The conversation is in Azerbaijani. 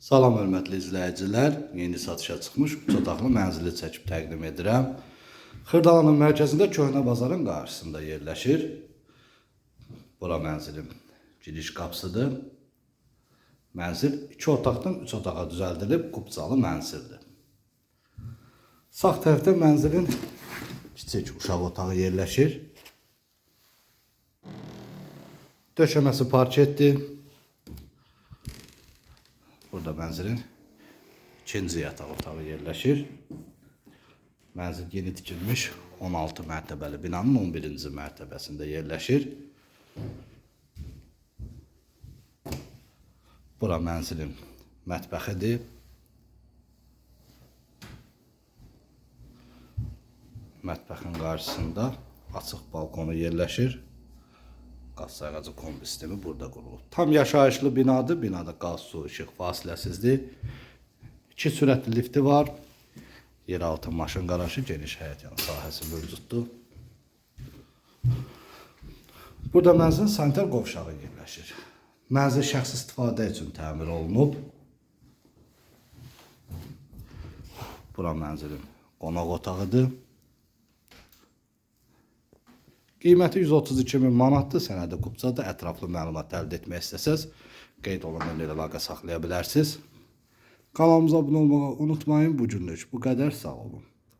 Salam hörmətli izləyicilər. Yeni satışa çıxmış üç otaqlı mənzili çəkib təqdim edirəm. Xırdalanın mərkəzində köhnə bazarın qarşısında yerləşir. Bura mənzilin giriş qapısıdır. Mənzil 2 otaqdan 3 otağa düzəldilib kubcalı mənzildir. Sağ tərəfdə mənzilin kiçik uşaq otağı yerləşir. Döşəməsi parketdir. Burada mənzilin ikinci yataq otağı yerləşir. Mənzil yeni tikilmiş 16 mərtəbəli binanın 11-ci mərtəbəsində yerləşir. Bura mənzilin mətbəxidir. Mətbəxin qarşısında açıq balkonu yerləşir. Qaz sayğacı kombi sistemi burada qurulub. Tam yaşayışlı binadır. Binada qaz, su, işıq fasiləsizdir. 2 sürətli lifti var. Yeraltı maşın qarajı, geniş həyət yanı sahəsi mövcuddur. Burada mənzilin sanitar qovşağı yerləşir. Mənzil şəxsi istifadə üçün təmir olunub. Bura mənzilin qonaq otağıdır. Qiyməti 132 min manatdır. Sənədi qubcadır. Ətraflı məlumat əldə etmək istəsəz, qeyd olunan ilə əlaqə saxlaya bilərsiniz. Kanalımıza abunə olmağı unutmayın. Bu günlük bu qədər. Sağ olun.